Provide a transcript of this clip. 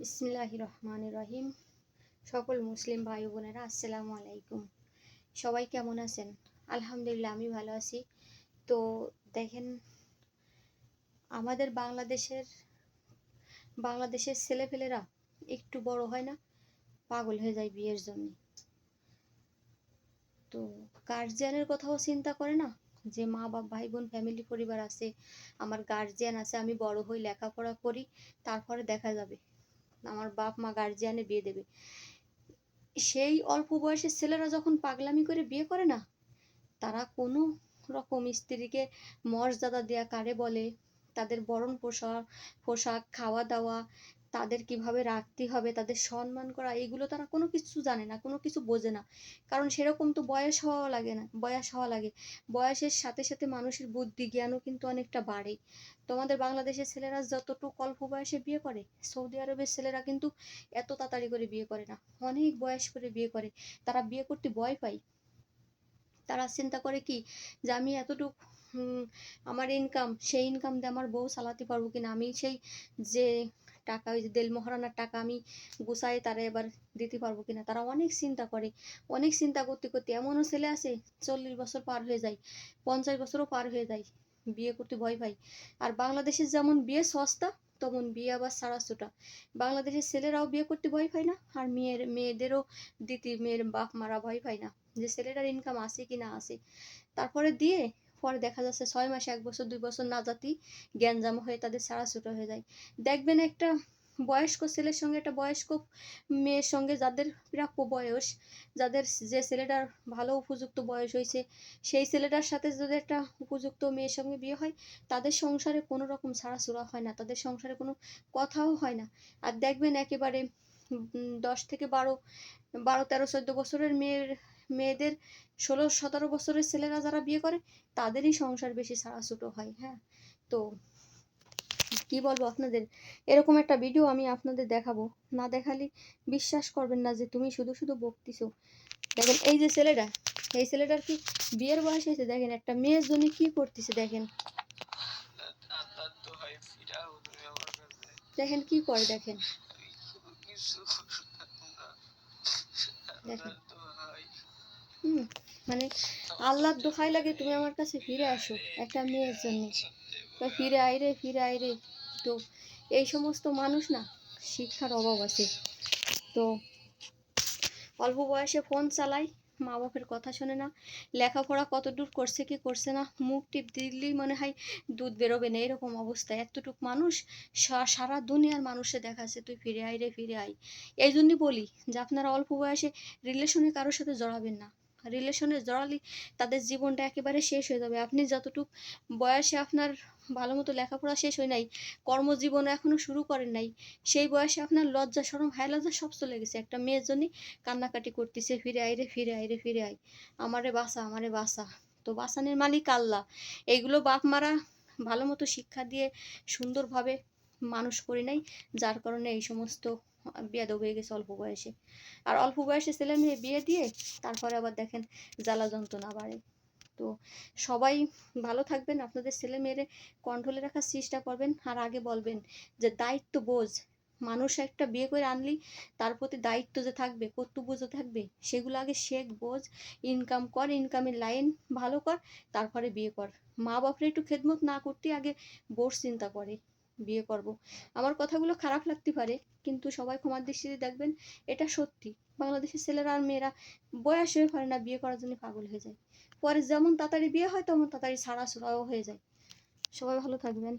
বিসমিল্লাহ রহমান রহিম সকল মুসলিম ভাই বোনেরা, আসসালামু আলাইকুম। সবাই কেমন আছেন? আলহামদুলিল্লাহ, আমি ভালো আছি। তো দেখেন, আমাদের বাংলাদেশের বাংলাদেশের ছেলেপেলেরা একটু বড় হয় না? পাগল হয়ে যায় বিয়ের জন্য। তো গার্জিয়ানের কথাও চিন্তা করে না? যে মা বাপ ভাই বোন ফ্যামিলি পরিবার আছে, আমার গার্জিয়ান আছে, আমি বড় হই, লেখাপড়া করি, তারপরে দেখা যাবে। আমার বাপ মা গার্জিয়ানে বিয়ে দেবে। সেই অল্প বয়সের ছেলেরা যখন পাগলামি করে বিয়ে করে না, তারা কোনো রকম স্ত্রীকে মর্যাদা দেয়া কারে বলে? তাদের বরণ পোশাক পোশাক, খাওয়া দাওয়া তাদের কীভাবে রাখতে হবে, তাদের সম্মান করা, এগুলো তারা কোনো কিছু জানে না, কোনো কিছু বোঝে না। কারণ সেরকম তো বয়স হওয়া লাগে না, বয়স হওয়া লাগে। বয়সের সাথে সাথে মানুষের বুদ্ধি জ্ঞানও কিন্তু অনেকটা বাড়ে। তোমাদের বাংলাদেশের ছেলেরা যতটুকু অল্প বয়সে বিয়ে করে, সৌদি আরবের ছেলেরা কিন্তু এত তাড়াতাড়ি করে বিয়ে করে না, অনেক বয়স করে বিয়ে করে। তারা বিয়ে করতে ভয় পায়। তারা চিন্তা করে কি যে আমি এতটুকু আমার ইনকাম সেই ইনকাম দিয়ে আমার বউ চালাতে পারব কিনা? আমি সেই যে টাকা, ওই যে দেল মহারানার টাকা আমি গুছাই তারা এবার দিতে পারব কিনা? তারা অনেক চিন্তা করে, অনেক চিন্তা করতে করতে এমনও ছেলে আছে, চল্লিশ বছর পার হয়ে যায়, পঞ্চাশ বছরও পার হয়ে যায় বিয়ে করতে ভয় পাই আর বাংলাদেশের যেমন বিয়ে সস্তা, তেমন বিয়ে আবার সারা ছোটা বাংলাদেশের ছেলেরাও বিয়ে করতে ভয় পায় না, আর মেয়ের, মেয়েদেরও দিতি, মেয়ের বাপ মারা ভয় পায় না যে ছেলেটার ইনকাম আছে কি না আছে। তারপরে দিয়ে পরে দেখা যাচ্ছে ছয় মাস, এক বছর, দুই বছর না জাতি জ্ঞানজাম হয়ে তাদের সারা ছোট হয়ে যায়। দেখবেন একটা বয়স্ক ছেলের সঙ্গে একটা বয়স্ক মেয়ের সঙ্গে যাদের প্রাপ্য বয়স, যাদের যে ছেলেটার ভালো উপযুক্ত বয়স হয়েছে, সেই ছেলেটার সাথে যদি একটা উপযুক্ত মেয়ের সঙ্গে বিয়ে হয়, তাদের সংসারে কোনো রকম ছাড়াছুড়া হয় না, তাদের সংসারে কোনো কথাও হয় না। আর দেখবেন একেবারে দশ থেকে বারো বারো, তেরো, চোদ্দ বছরের মেয়ের মেয়েদের ষোলো, সতেরো বছরের ছেলেরা যারা বিয়ে করে, তাদেরই সংসার বেশি ছাড়াছুটো হয় হ্যাঁ? তো কি বলব আপনাদের? এরকম একটা ভিডিও আমি আপনাদের দেখাবো। না দেখালে বিশ্বাস করবেন না যে তুমি শুধু শুধু বকতিছো। দেখেন এই যে ছেলেটা, এই ছেলেটার কি বিয়ের বয়স হয়েছে? দেখেন একটা মেয়ের জন্য কি করতেছে, দেখেন। দেখেন কি করে, দেখেন। দেখেন। হুম মানে আল্লাহর দোহাই লাগে তুমি আমার কাছে ফিরে আসো একটা মেয়ের জন্য। ফিরে আইরে ফিরে আইরে তো এই সমস্ত মানুষ না, শিক্ষার অভাব আছে। তো অল্প বয়সে ফোন চালাই মা বাপের কথা শোনে না। লেখাপড়া কত দূর করছে কি করছে না, মুখ টিপ দিলেই মনে হয় দুধ বেরোবে না। এরকম অবস্থা। এতটুক মানুষ সারা দুনিয়ার মানুষে দেখাচ্ছে, তুই ফিরে আয় রে, ফিরে আয়। এই জন্যই বলি যে আপনারা অল্প বয়সে রিলেশনে কারোর সাথে জড়াবেন না। রিলেশনে জড়ালে তাদের জীবনটা একেবারে শেষ হয়ে যাবে। আপনি যতটুক বয়সে আপনার ভালো মতো লেখাপড়া শেষ হয় নাই, কর্মজীবন এখনও শুরু করেন নাই, সেই বয়সে আপনার লজ্জা, সরম, হায় লজ্জা সব চলে গেছে। একটা মেয়ের জন্যই কান্নাকাটি করতেছে, ফিরে আয় রে, ফিরে আয় রে, ফিরে আয়। আমারে বাসা আমারে বাসা তো বাসানের মালিক আল্লাহ। এইগুলো বাপ মারা ভালো মতো শিক্ষা দিয়ে সুন্দরভাবে মানুষ করি নাই, যার কারণে এই সমস্ত বেয়াদব হয়ে গেছে অল্প বয়সে। আর অল্প বয়সে ছেলে মেয়ে বিয়ে দিয়ে তারপরে আবার দেখেন জ্বালা যন্ত্রণা বাড়ে। তো সবাই ভালো থাকবেন, আপনাদের ছেলে মেয়েরে কন্ট্রোলে রাখার চেষ্টা করবেন। আর আগে বলবেন যে দায়িত্ব বোঝ। মানুষ একটা বিয়ে করে আনলি তার প্রতি দায়িত্ব যে থাকবে, কর্তব্য যে থাকবে, সেগুলো আগে শেখ, বোঝ। ইনকাম কর ইনকামের লাইন ভালো কর, তারপরে বিয়ে কর। মা বাপরে একটু খেদমত না করতে আগে বোর চিন্তা করে। বিয়ে করব। আমার কথাগুলো খারাপ লাগতে পারে, কিন্তু সবাই ক্ষমার দৃষ্টিতে দেখবেন এটা সত্যি। বাংলাদেশের ছেলেরা আর মেয়েরা বয়স হয়ে পারে না বিয়ে করার জন্য পাগল হয়ে যায়। পরে যেমন তাড়াতাড়ি বিয়ে হয়, তেমন তাড়াতাড়ি ছাড়া হয়ে যায়। সবাই ভালো থাকবেন।